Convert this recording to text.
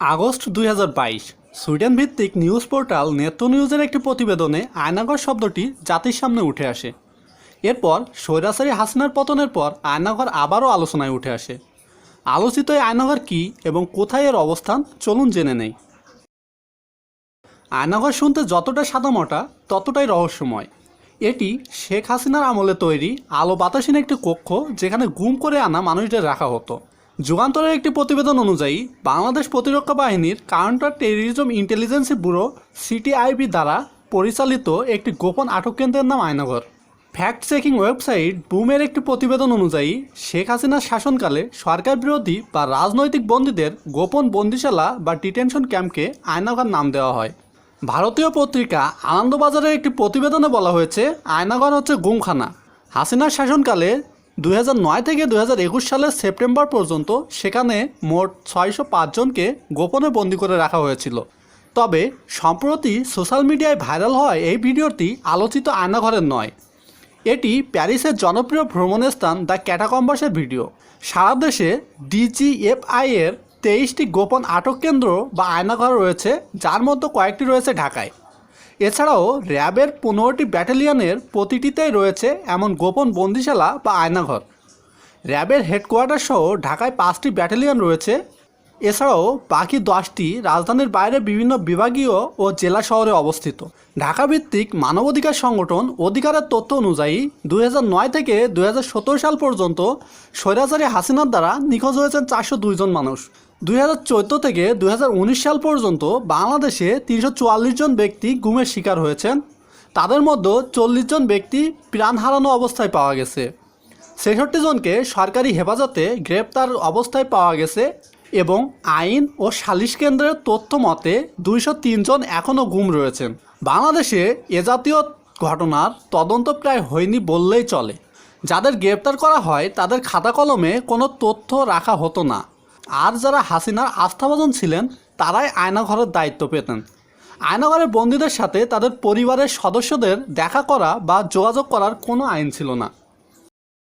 August দুই হাজার বাইশ সুইডেন ভিত্তিক নিউজ পোর্টাল নেত্য নিউজের একটি প্রতিবেদনে আয়নাঘর শব্দটি জাতির সামনে উঠে আসে। এরপর স্বৈরাচারী হাসিনার পতনের পর আয়নাঘর আবারও আলোচনায় উঠে আসে। আলোচিত এই আয়নাঘর কী এবং কোথায় এর অবস্থান চলুন জেনে নেই। আয়নাঘর শুনতে যতটা সাদামাটা, ততটাই রহস্যময়। এটি শেখ হাসিনার আমলে তৈরি আলো বাতাসীন একটি কক্ষ যেখানে গুম করে আনা মানুষদের রাখা হতো। যুগান্তরের একটি প্রতিবেদন অনুযায়ী, বাংলাদেশ প্রতিরক্ষা বাহিনীর counter terrorism intelligence bureau CTIB দ্বারা পরিচালিত একটি গোপন আটক কেন্দ্রের নাম আয়নাঘর ফ্যাক্ট চেকিং ওয়েবসাইট বুমের একটি প্রতিবেদন অনুযায়ী, শেখ হাসিনার শাসনকালে সরকার বিরোধী বা রাজনৈতিক বন্দীদের গোপন বন্দিশালা বা ডিটেনশন ক্যাম্পকে আয়নাঘর নাম দেওয়া হয়। ভারতীয় পত্রিকা আনন্দবাজারের একটি প্রতিবেদনে বলা হয়েছে আয়নাঘর হচ্ছে গুমখানা। হাসিনার শাসনকালে নয় থেকে দু হাজার একুশ সালের সেপ্টেম্বর পর্যন্ত সেখানে মোট ছয়শো পাঁচজনকে গোপনে বন্দি করে রাখা হয়েছিল। তবে সম্প্রতি সোশ্যাল মিডিয়ায় ভাইরাল হয় এই ভিডিওটি আলোচিত আয়নাঘরের নয়। এটি প্যারিসের জনপ্রিয় ভ্রমণের স্থান দ্য ক্যাটাকম্বাসের ভিডিও। সারা দেশে ডিজিএফআই এর তেইশটি গোপন আটক কেন্দ্র বা আয়নাঘর রয়েছে, যার মধ্যে কয়েকটি রয়েছে ঢাকায়। এছাড়াও র্যাবের পনেরোটি ব্যাটালিয়নের প্রতিটিতেই রয়েছে এমন গোপন বন্দিশালা বা আয়নাঘর। র্যাবের হেডকোয়ার্টার সহ ঢাকায় পাঁচটি ব্যাটালিয়ন রয়েছে। এছাড়াও বাকি দশটি রাজধানীর বাইরে বিভিন্ন বিভাগীয় ও জেলা শহরে অবস্থিত। ঢাকা ভিত্তিক মানবাধিকার সংগঠন অধিকারের তথ্য অনুযায়ী দুই নয় থেকে দু হাজার সতেরো সাল পর্যন্ত স্বৈরাচারী হাসিনার দ্বারা নিখোঁজ হয়েছেন চারশো জন মানুষ। দু হাজার চোদ্দ থেকে দুই হাজার উনিশ সাল পর্যন্ত বাংলাদেশে তিনশো চুয়াল্লিশ জন ব্যক্তি গুমের শিকার হয়েছেন। তাদের মধ্যে চল্লিশ জন ব্যক্তি প্রাণ হারানো অবস্থায় পাওয়া গেছে। ছেষট্টি জনকে সরকারি হেফাজতে গ্রেপ্তার অবস্থায় পাওয়া গেছে এবং আইন ও সালিশ কেন্দ্রের তথ্য মতে দুইশো জন এখনও গুম রয়েছেন। বাংলাদেশে এ জাতীয় ঘটনার তদন্ত প্রায় হয়নি বললেই চলে। যাদের গ্রেপ্তার করা হয় তাদের খাতা কলমে কোনো তথ্য রাখা হতো না। আর যারা হাসিনার আস্থাভাজন ছিলেন, তারাই আয়নাঘরের দায়িত্ব পেতেন। আয়নাঘরের বন্দীদের সাথে তাদের পরিবারের সদস্যদের দেখা করা বা যোগাযোগ করার কোনো আইন ছিল না।